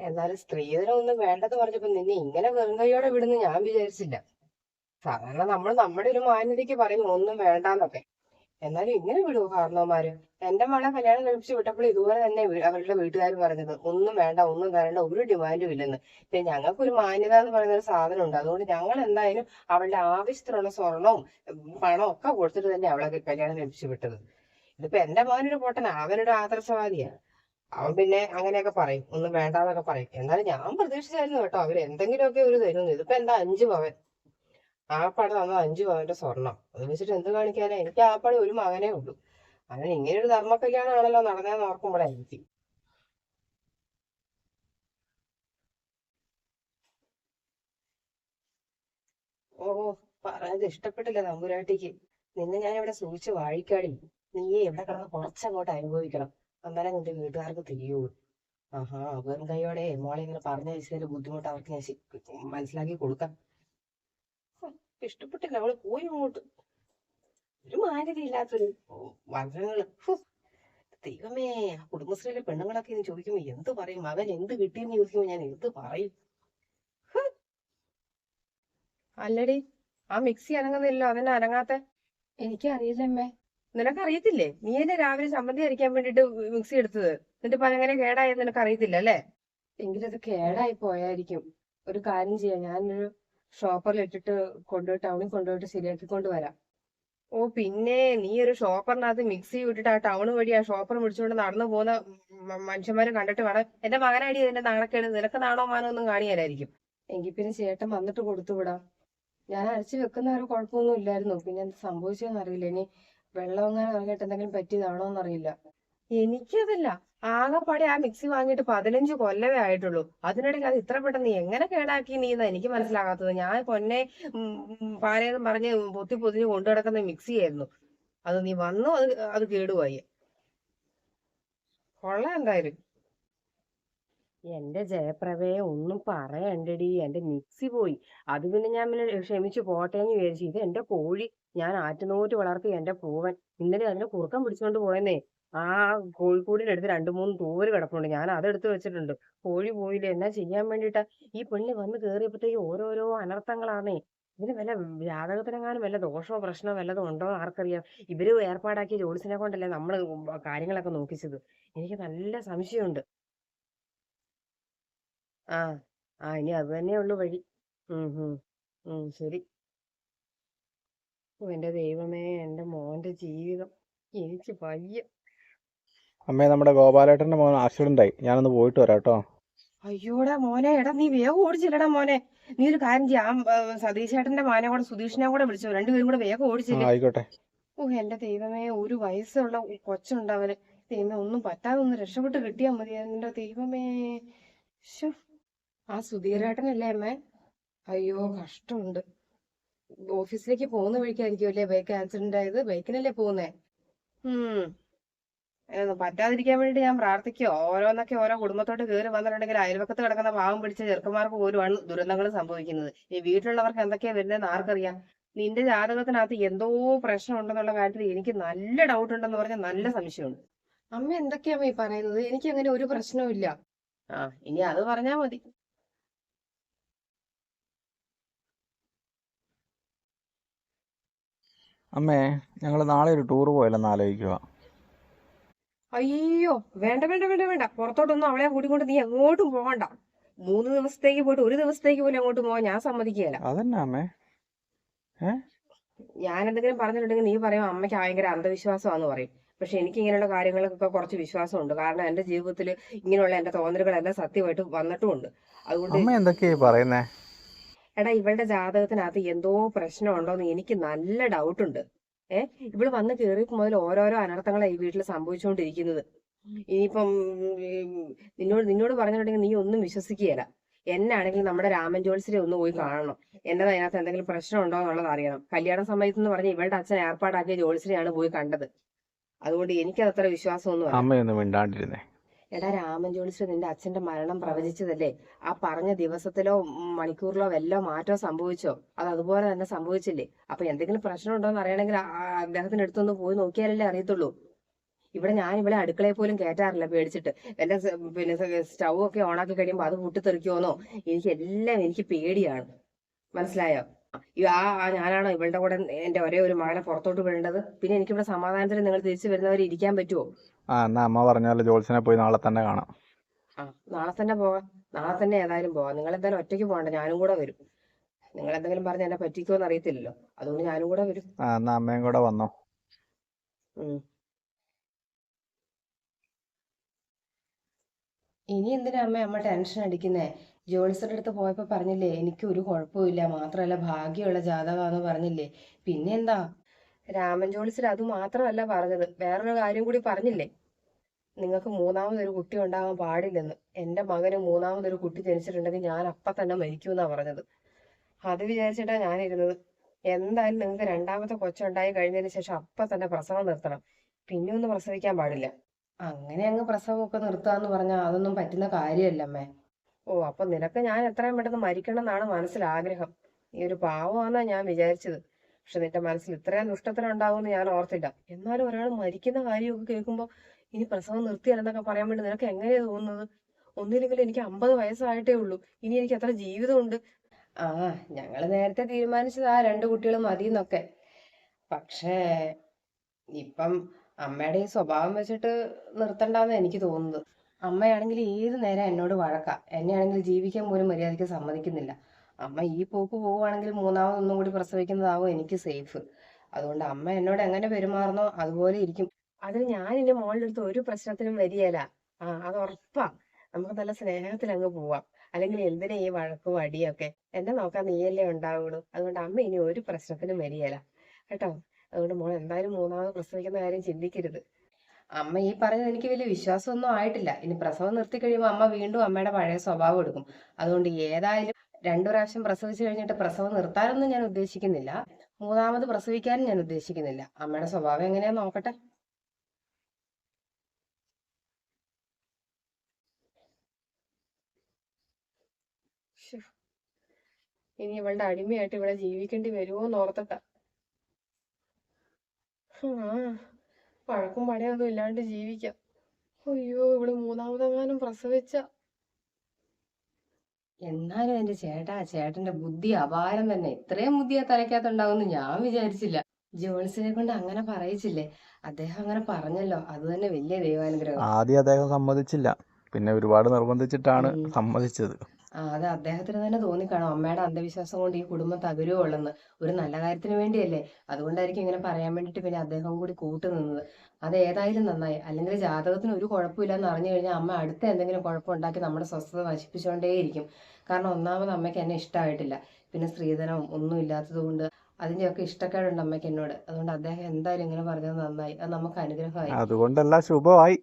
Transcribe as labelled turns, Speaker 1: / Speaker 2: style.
Speaker 1: എന്നാലും സ്ത്രീധനം ഒന്നും വേണ്ടെന്ന് പറഞ്ഞപ്പോ നിന്നെ ഇങ്ങനെ വെറും കൈയോടെ വിടുന്ന് ഞാൻ വിചാരിച്ചില്ല. സാധാരണ നമ്മൾ നമ്മുടെ ഒരു മാന്യതയ്ക്ക് പറയും ഒന്നും വേണ്ടാന്നൊക്കെ. എന്നാലും ഇങ്ങനെ വിടുവോ കാരണവന്മാര് എന്റെ മകളെ കല്യാണം കഴിപ്പിച്ച് വിട്ടപ്പോൾ ഇതുപോലെ തന്നെ അവരുടെ വീട്ടുകാർ പറഞ്ഞത് ഒന്നും വേണ്ട ഒന്നും വേണ്ട ഒരു ഡിമാൻഡും ഇല്ലെന്ന്. പിന്നെ ഞങ്ങൾക്കൊരു മാന്യത എന്ന് പറയുന്ന ഒരു സാധനം ഉണ്ട് അതുകൊണ്ട് ഞങ്ങൾ എന്തായാലും അവളുടെ ആവശ്യത്തിനുള്ള സ്വർണവും പണവും ഒക്കെ കൊടുത്തിട്ട് തന്നെ അവളെ കല്യാണം കഴിപ്പിച്ച് വിട്ടത്. ഇതിപ്പോ എന്റെ മോനൊരു പൊട്ടനാ അവനൊരു ആദർശവാദിയാ. അവൻ പിന്നെ അങ്ങനെയൊക്കെ പറയും. ഒന്നും വേണ്ടാന്നൊക്കെ പറയും. എന്നാലും ഞാൻ പ്രതീക്ഷിച്ചായിരുന്നു കേട്ടോ. അവർ എന്തെങ്കിലുമൊക്കെ ഒരു തരുന്നു ഇതിപ്പോ എന്താ അഞ്ചു പവൻ? ആപ്പാട് തന്നത് അഞ്ചു പവന്റെ സ്വർണം അത് വെച്ചിട്ട് എന്ത് കാണിക്കാനാ? എനിക്ക് ആപ്പാട് ഒരു മകനേ ഉള്ളൂ. അങ്ങനെ ഇങ്ങനെ ഒരു ധർമ്മ കല്യാണമാണല്ലോ നടന്നതെന്ന് ഓർക്കുമ്പോഴായിരിക്കും ഓ പറഞ്ഞത് ഇഷ്ടപ്പെട്ടില്ല നമ്പുരാട്ടിക്ക്. നിന്നെ ഞാൻ ഇവിടെ സൂക്ഷിച്ച് വാഴിക്കാടി. നീ ഇവിടെ കിടന്ന് കുറച്ചങ്ങോട്ട് അനുഭവിക്കണം. അന്നേരം നിന്റെ വീട്ടുകാർക്ക് തിരിയുള്ളൂ. ആഹാ വെറും കൈയോടെ മോളെ ഇങ്ങനെ പറഞ്ഞയച്ചതിന്റെ ബുദ്ധിമുട്ട് അവർക്ക് ഞാൻ മനസ്സിലാക്കി കൊടുക്കാം. ഇഷ്ടപ്പെട്ടില്ല അവൾ പോയി അങ്ങോട്ട് ഒരു മാന്യതയില്ലാത്തൊരു വർണങ്ങൾ ദൈവമേ ആ കുടുംബശ്രീയിലെ പെണ്ണുങ്ങളൊക്കെ ഇന്ന് ചോദിക്കുമ്പോ എന്ത് പറയും? മകൻ എന്ത് കിട്ടിയെന്ന് ചോദിക്കുമ്പോ ഞാൻ എന്ത് പറയും. അല്ലടി ആ മിക്സി അനങ്ങുന്നില്ലല്ലോ അതെന്നെ അനങ്ങാത്തെ? എനിക്കറിയില്ലമ്മേ. നിനക്കറിയത്തില്ലേ? നീ എന്നെ രാവിലെ ചമ്മന്തി അരിക്കാൻ വേണ്ടിട്ട് മിക്സി എടുത്തത്. എന്നിട്ട് പലങ്ങനെ കേടായെന്ന് നിനക്ക് അറിയത്തില്ല അല്ലേ? എങ്കിലും അത് കേടായി പോയായിരിക്കും. ഒരു കാര്യം ചെയ്യാം. ഞാനൊരു ഷോപ്പറിൽ ഇട്ടിട്ട് കൊണ്ടുപോയി ടൗണിൽ കൊണ്ടുപോയിട്ട് ശരിയാക്കി കൊണ്ടുവരാം. ഓ പിന്നെ നീ ഒരു ഷോപ്പറിനകത്ത് മിക്സി വിട്ടിട്ട് ആ ടൗൺ വഴി ആ ഷോപ്പർ പിടിച്ചുകൊണ്ട് നടന്നു പോകുന്ന മനുഷ്യന്മാരും മനുഷ്യന്മാരെ കണ്ടിട്ട് വേണം. എന്റെ മകനടി ഇതിന്റെ നാണക്കേട്. നിനക്ക് നാണോ മാനോ ഒന്നും കാണിയാലായിരിക്കും. എങ്കിൽ പിന്നെ ചേട്ടൻ വന്നിട്ട് കൊടുത്തു വിടാം. ഞാൻ അരച്ചു വെക്കുന്ന ഒരു കുഴപ്പമൊന്നും ഇല്ലായിരുന്നു. പിന്നെ എന്ത് സംഭവിച്ചതെന്ന് അറിയില്ല ഇനി വെള്ളം അങ്ങനെ ഇറങ്ങിയിട്ട് എന്തെങ്കിലും പറ്റിയതാണോ എന്നറിയില്ല. എനിക്കതല്ല. ആകെപ്പാടെ ആ മിക്സി വാങ്ങിയിട്ട് പതിനഞ്ച് കൊല്ലമേ ആയിട്ടുള്ളൂ. അതിനിടയ്ക്ക് അത് ഇത്ര പെട്ടെന്ന് എങ്ങനെ കേടാക്കി നീ എന്നാ എനിക്ക് മനസ്സിലാകാത്തത്. ഞാൻ പൊന്നെ പാലേന്ന് പറഞ്ഞ് പൊത്തി പൊതിഞ്ഞ് കൊണ്ടു നടക്കുന്ന മിക്സി ആയിരുന്നു. അത് നീ വന്നു അത് അത് കേടുവായി. കൊള്ളാം എന്തായാലും. എന്റെ ജയപ്രഭയെ ഒന്നും പറയണ്ടടി. എന്റെ മിക്സി പോയി. അത് പിന്നെ ഞാൻ പിന്നെ ക്ഷമിച്ചു പോട്ടെ എന്ന് വിചാരിച്ചു ഇത് എന്റെ കോഴി. ഞാൻ ആറ്റുനോറ്റ് വളർത്തി എന്റെ പൂവൻ. ഇന്നലെ അതിനെ കുറുക്കം പിടിച്ചുകൊണ്ട് പോയെന്നേ. ആ കോഴിക്കൂടിനടുത്ത് രണ്ടു മൂന്ന് തൂവര് കിടപ്പുണ്ട്. ഞാൻ അതെടുത്ത് വെച്ചിട്ടുണ്ട്. കോഴി പോയില്ല? എന്നാ ചെയ്യാൻ വേണ്ടിട്ടാ? ഈ പെണ്ണി വന്ന് കേറിയപ്പോഴത്തേക്ക് ഓരോരോ അനർത്ഥങ്ങളാണേ ഇതിന് വല്ല ജാതകത്തിനെങ്ങാനും വല്ല ദോഷമോ പ്രശ്നമോ വല്ലതും ഉണ്ടോ ആർക്കറിയാം. ഇവർ ഏർപ്പാടാക്കിയ ജോലിസിനെ കൊണ്ടല്ലേ നമ്മൾ കാര്യങ്ങളൊക്കെ നോക്കിച്ചത്. എനിക്ക് നല്ല സംശയമുണ്ട്. ആ ആ ഇനി അത് തന്നെ ഉള്ളു വഴി. ഉം ഉം ഉം ശരി. ഓ എന്റെ ദൈവമേ എന്റെ മോന്റെ ജീവിതം. എനിക്ക് വയ്യ.
Speaker 2: അമ്മേ നമ്മുടെ ഗോപാലേട്ടന്റെ മോൻ ആക്സിഡന്റ് ആയി. ഞാനൊന്ന് പോയിട്ട് വരാം കേട്ടോ
Speaker 1: അയ്യോടാ മോനെ എടാ നീ വേഗം ഓടിച്ചില്ലടാ മോനെ. നീ ഒരു കാര്യം ചെയ്യാം. സതീഷ് ചേട്ടന്റെ മോനെ കൂടെ സുധീഷിനെ കൂടെ വിളിച്ചോ. രണ്ടുപേരും കൂടെ വേഗം
Speaker 2: ആ
Speaker 1: ഓടിച്ചില്ലേ
Speaker 2: ആയിക്കോട്ടെ.
Speaker 1: ഓ എന്റെ ദൈവമേ ഒരു വയസ്സുള്ള കൊച്ചുണ്ട് അവന് ദൈവമേ ഒന്നും പറ്റാതെ ഒന്ന് രക്ഷപ്പെട്ട് കിട്ടിയാ മതി. എന്റെ ദൈവമേ. ശ്ശോ. ആ സുധീരേട്ടനല്ലേ അമ്മേ? അയ്യോ കഷ്ടമുണ്ട്. ഓഫീസിലേക്ക് പോകുന്ന വഴിക്കായിരിക്കും അല്ലേ ബൈക്ക് ആക്സിഡന്റ് ആയത്? ബൈക്കിനല്ലേ പോകുന്നേ? ഉം. പറ്റാതിരിക്കാൻ വേണ്ടി ഞാൻ പ്രാർത്ഥിക്കോ ഓരോന്നൊക്കെ ഓരോ കുടുംബത്തോട്ട് കയറി വന്നിട്ടുണ്ടെങ്കിൽ അയൽവക്കത്ത് കിടക്കുന്ന പാവം പിടിച്ച ചെറുക്കന്മാർക്ക് പോലുമാണ് ദുരന്തങ്ങൾ സംഭവിക്കുന്നത്. ഈ വീട്ടിലുള്ളവർക്ക് എന്തൊക്കെയാ വരുന്നതെന്ന് ആർക്കറിയാം? നിന്റെ ജാതകത്തിനകത്ത് എന്തോ പ്രശ്നം ഉണ്ടെന്നുള്ള കാര്യത്തിൽ എനിക്ക് നല്ല ഡൗട്ട് ഉണ്ടെന്ന് പറഞ്ഞാൽ നല്ല സംശയമുണ്ട്. അമ്മ എന്തൊക്കെയാ ഈ പറയുന്നത്? എനിക്ക് അങ്ങനെ ഒരു പ്രശ്നവും ഇല്ല ആ ഇനി അത് പറഞ്ഞാ മതി.
Speaker 2: അമ്മേ ഞങ്ങൾ നാളെ ഒരു ടൂർ പോയല്ലെന്ന് ആലോചിക്കുക
Speaker 1: അയ്യോ വേണ്ട വേണ്ട വേണ്ട വേണ്ട. പുറത്തോട്ടൊന്നും അവളെ കൂട്ടിക്കൊണ്ട് നീ എങ്ങോട്ടും പോകണ്ട മൂന്ന് ദിവസത്തേക്ക് പോയിട്ട് ഒരു ദിവസത്തേക്ക് പോലും അങ്ങോട്ട് പോകാൻ ഞാൻ സമ്മതിക്കുകയില്ല.
Speaker 2: അതന്നെ അമ്മേ?
Speaker 1: ഞാൻ എന്തെങ്കിലും പറഞ്ഞിട്ടുണ്ടെങ്കിൽ നീ പറയും അമ്മയ്ക്ക് ഭയങ്കര അന്ധവിശ്വാസമാന്ന് പറയും. പക്ഷെ എനിക്ക് ഇങ്ങനെയുള്ള കാര്യങ്ങൾക്കൊക്കെ കുറച്ച് വിശ്വാസമുണ്ട്. കാരണം എന്റെ ജീവിതത്തിൽ ഇങ്ങനെയുള്ള എന്റെ തോന്നലുകളെല്ലാം സത്യമായിട്ട് വന്നിട്ടുമുണ്ട്. അതുകൊണ്ട്
Speaker 2: അമ്മ എന്തൊക്കെയാ പറയുന്നേ?
Speaker 1: എടാ ഇവളുടെ ജാതകത്തിനകത്ത് എന്തോ പ്രശ്നമുണ്ടോന്ന് എനിക്ക് നല്ല ഡൗട്ട് ഉണ്ട്. ഏഹ് ഇവൾ വന്ന് കയറി മുതൽ ഓരോരോ അനർത്ഥങ്ങളാണ് ഈ വീട്ടിൽ സംഭവിച്ചുകൊണ്ടിരിക്കുന്നത് ഇനിയിപ്പം നിന്നോട് നിന്നോട് പറഞ്ഞിട്ടുണ്ടെങ്കിൽ നീ ഒന്നും വിശ്വസിക്കുകയില്ല. എന്നാണെങ്കിൽ നമ്മുടെ രാമൻ ജോത്സ്യരെ ഒന്ന് പോയി കാണണം. എന്നതാ അതിനകത്ത് എന്തെങ്കിലും പ്രശ്നമുണ്ടോ എന്നുള്ളത് അറിയണം. കല്യാണ സമയത്ത് എന്ന് പറഞ്ഞ് ഇവളുടെ അച്ഛൻ ഏർപ്പാടാക്കിയ ജോത്സ്യരെയാണ് പോയി കണ്ടത്. അതുകൊണ്ട് എനിക്കത് അത്ര വിശ്വാസമൊന്നും
Speaker 2: അമ്മയൊന്നും മിണ്ടാണ്ടിരുന്നേ.
Speaker 1: എടാ രാമൻ ജോത്സ്യർ നിന്റെ അച്ഛന്റെ മരണം പ്രവചിച്ചതല്ലേ? ആ പറഞ്ഞ ദിവസത്തിലോ മണിക്കൂറിലോ വല്ലോ മാറ്റോ സംഭവിച്ചോ? അത് അതുപോലെ തന്നെ സംഭവിച്ചില്ലേ? അപ്പൊ എന്തെങ്കിലും പ്രശ്നം ഉണ്ടോ എന്ന് അറിയണമെങ്കിൽ അദ്ദേഹത്തിന്റെ അടുത്തൊന്ന് പോയി നോക്കിയാലല്ലേ അറിയത്തുള്ളൂ. ഇവിടെ ഞാൻ ഇവിടെ അടുക്കളയിൽ പോലും കയറ്റാറില്ല പേടിച്ചിട്ട്. എന്റെ പിന്നെ സ്റ്റൗ ഒക്കെ ഓണാക്കി കഴിയുമ്പോൾ അത് പൊട്ടിത്തെറിക്കുമെന്നോ എനിക്ക് എല്ലാം എനിക്ക് പേടിയാണ്. മനസ്സിലായോ? ആ ഞാനാണോ ഇവളുടെ കൂടെ എന്റെ ഒരേ ഒരു മകനെ പുറത്തോട്ട് വിടേണ്ടത്? പിന്നെ എനിക്ക് ഇവിടെ സമാധാനത്തിന് നിങ്ങൾ തിരിച്ചു വരുന്നവരെ ഇരിക്കാൻ പറ്റുമോ
Speaker 2: ആ എന്നാ അമ്മ പറഞ്ഞാലും ജോത്സനെ പോയി നാളെ തന്നെ കാണാം.
Speaker 1: ആ നാളെ തന്നെ പോകാം. നാളെ തന്നെ ഏതായാലും പോകാം. നിങ്ങൾ എന്തായാലും ഒറ്റയ്ക്ക് പോകണ്ട ഞാനും കൂടെ വരും. നിങ്ങൾ എന്തെങ്കിലും പറഞ്ഞ എന്നെ പറ്റിക്കോ എന്ന് അറിയത്തില്ലല്ലോ. അതുകൊണ്ട് ഞാനും കൂടെ വരും.
Speaker 2: ആ എന്നാ അമ്മയും കൂടെ വന്നോ.
Speaker 1: ഇനി എന്തിനാ അമ്മ അമ്മ ടെൻഷൻ അടിക്കുന്നേ? ജോലിസറുടെ അടുത്ത് പോയപ്പോൾ പറഞ്ഞില്ലേ എനിക്ക് ഒരു കുഴപ്പമില്ല മാത്രമല്ല ഭാഗ്യമുള്ള ജാതകമാണെന്ന് പറഞ്ഞില്ലേ. പിന്നെന്താ രാമൻ ജോലിസർ അത് മാത്രമല്ല പറഞ്ഞത്. വേറൊരു കാര്യം കൂടി പറഞ്ഞില്ലേ? നിങ്ങൾക്ക് മൂന്നാമതൊരു കുട്ടി ഉണ്ടാകാൻ പാടില്ലെന്ന്. എന്റെ മകന് മൂന്നാമതൊരു കുട്ടി ജനിച്ചിട്ടുണ്ടെങ്കിൽ ഞാൻ അപ്പ തന്നെ മരിക്കുമെന്നാ പറഞ്ഞത്. അത് വിചാരിച്ചിട്ടാ ഞാനിരുന്നത്. എന്തായാലും നിങ്ങൾക്ക് രണ്ടാമത്തെ കൊച്ചുണ്ടായി കഴിഞ്ഞതിന് ശേഷം അപ്പ തന്നെ പ്രസവം നിർത്തണം. പിന്നെ ഒന്നും പ്രസവിക്കാൻ പാടില്ല. അങ്ങനെ അങ്ങ് പ്രസവമൊക്കെ നിർത്താന്ന് പറഞ്ഞാൽ അതൊന്നും പറ്റുന്ന കാര്യമല്ല അമ്മേ. ഓ അപ്പൊ നിനക്ക് ഞാൻ എത്രയും പെട്ടെന്ന് മരിക്കണം എന്നാണ് മനസ്സിൽ ആഗ്രഹം നീ ഒരു പാവമാണെന്നാ ഞാൻ വിചാരിച്ചത്. പക്ഷെ നിന്റെ മനസ്സിൽ ഇത്രയും ദുഷ്ടത്തിനുണ്ടാവുമെന്ന് ഞാൻ ഓർത്തില്ല. എന്നാലും ഒരാൾ മരിക്കുന്ന കാര്യമൊക്കെ കേൾക്കുമ്പോ ഇനി പ്രസവം നിർത്തിയാലെന്നൊക്കെ പറയാൻ വേണ്ടി നിനക്ക് എങ്ങനെയാ തോന്നുന്നത്? ഒന്നില്ലെങ്കിലും എനിക്ക് അമ്പത് വയസ്സായിട്ടേ ഉള്ളൂ. ഇനി എനിക്ക് എത്ര ജീവിതമുണ്ട്. ആ ഞങ്ങൾ നേരത്തെ തീരുമാനിച്ചതാ രണ്ട് കുട്ടികൾ മതി എന്നൊക്കെ പക്ഷേ ഇപ്പം അമ്മയുടെ ഈ സ്വഭാവം വെച്ചിട്ട് നിർത്തണ്ടെന്ന് എനിക്ക് തോന്നുന്നത്. അമ്മയാണെങ്കിൽ ഏത് നേരം എന്നോട് വഴക്കാ? എന്നെയാണെങ്കിൽ ജീവിക്കാൻ പോലും മര്യാദയ്ക്ക് സമ്മതിക്കുന്നില്ല. അമ്മ ഈ പോക്ക് പോവുകയാണെങ്കിൽ മൂന്നാമതൊന്നും കൂടി പ്രസവിക്കുന്നതാവും എനിക്ക് സേഫ്. അതുകൊണ്ട് അമ്മ എന്നോട് എങ്ങനെ പെരുമാറുന്നോ അതുപോലെ ഇരിക്കും. അതിന് ഞാൻ എന്റെ മോളുടെ അടുത്ത് ഒരു പ്രശ്നത്തിനും വരികയില്ല. ആ അത് ഉറപ്പാ. നമുക്ക് നല്ല സ്നേഹത്തിൽ അങ്ങ് പോവാം. അല്ലെങ്കിൽ എന്തിനാ ഈ വഴക്കും അടിയൊക്കെ? എന്നെ നോക്കാൻ നീയല്ലേ ഉണ്ടാവുള്ളൂ. അതുകൊണ്ട് അമ്മ ഇനി ഒരു പ്രശ്നത്തിനും വരികയില്ല. കേട്ടോ? അതുകൊണ്ട് മോൾ എന്തായാലും മൂന്നാമത് പ്രസവിക്കുന്ന കാര്യം ചിന്തിക്കരുത്. അമ്മ ഈ പറയുന്നത് എനിക്ക് വലിയ വിശ്വാസമൊന്നും ആയിട്ടില്ല. ഇനി പ്രസവം നിർത്തി കഴിയുമ്പോൾ അമ്മ വീണ്ടും അമ്മയുടെ പഴയ സ്വഭാവം എടുക്കും. അതുകൊണ്ട് ഏതായാലും രണ്ടു പ്രാവശ്യം പ്രസവിച്ചു കഴിഞ്ഞിട്ട് പ്രസവം നിർത്താനൊന്നും ഞാൻ ഉദ്ദേശിക്കുന്നില്ല. മൂന്നാമത് പ്രസവിക്കാനും ഞാൻ ഉദ്ദേശിക്കുന്നില്ല. അമ്മയുടെ സ്വഭാവം എങ്ങനെയാ നോക്കട്ടെ. ഇനി ഇവളുടെ അടിമയായിട്ട് ഇവിടെ ജീവിക്കേണ്ടി വരുമോ എന്ന് ഓർത്തിട്ടാ. ആ വഴക്കും പടയൊന്നും ഇല്ലാണ്ട് ജീവിക്കാം. അയ്യോ ഇവിടെ മൂന്നാമതെങ്ങാനും പ്രസവിച്ച. എന്നാലും എന്റെ ചേട്ടാ ചേട്ടന്റെ ബുദ്ധി അപാരം തന്നെ. ഇത്രയും ബുദ്ധി ആ തലയ്ക്കകത്തുണ്ടാവുമെന്ന് ഞാൻ വിചാരിച്ചില്ല. ജോൺസിനെ കൊണ്ട് അങ്ങനെ പറയിച്ചില്ലേ? അദ്ദേഹം അങ്ങനെ പറഞ്ഞല്ലോ. അത് തന്നെ വലിയ ദൈവാനുഗ്രഹം.
Speaker 2: ആദ്യം അദ്ദേഹം സമ്മതിച്ചില്ല. പിന്നെ ഒരുപാട് നിർബന്ധിച്ചിട്ടാണ്. സമ്മതിച്ചത്.
Speaker 1: അത് അദ്ദേഹത്തിന് തന്നെ തോന്നിക്കാണോ. അമ്മയുടെ അന്ധവിശ്വാസം കൊണ്ട് ഈ കുടുംബം തകരുവുള്ളെന്ന് ഒരു നല്ല കാര്യത്തിന് വേണ്ടിയല്ലേ? അതുകൊണ്ടായിരിക്കും ഇങ്ങനെ പറയാൻ വേണ്ടിട്ട് പിന്നെ അദ്ദേഹം കൂടി കൂട്ടുനിന്നത് അത് ഏതായാലും നന്നായി. അല്ലെങ്കിൽ ജാതകത്തിന് ഒരു കുഴപ്പമില്ലെന്ന് അറിഞ്ഞു കഴിഞ്ഞാൽ അമ്മ അടുത്ത എന്തെങ്കിലും കുഴപ്പമുണ്ടാക്കി നമ്മുടെ സ്വസ്ഥത നശിപ്പിച്ചുകൊണ്ടേയിരിക്കും. കാരണം ഒന്നാമത് അമ്മയ്ക്ക് എന്നെ ഇഷ്ടമായിട്ടില്ല. പിന്നെ സ്ത്രീധനം ഒന്നും ഇല്ലാത്തത് കൊണ്ട് അതിന്റെയൊക്കെ ഇഷ്ടക്കേടുണ്ട് അമ്മയ്ക്ക് എന്നോട്. അതുകൊണ്ട് അദ്ദേഹം എന്തായാലും ഇങ്ങനെ പറഞ്ഞത് നന്നായി. അത് നമുക്ക് അനുഗ്രഹമായി.
Speaker 2: അതുകൊണ്ടല്ല ശുഭമായി.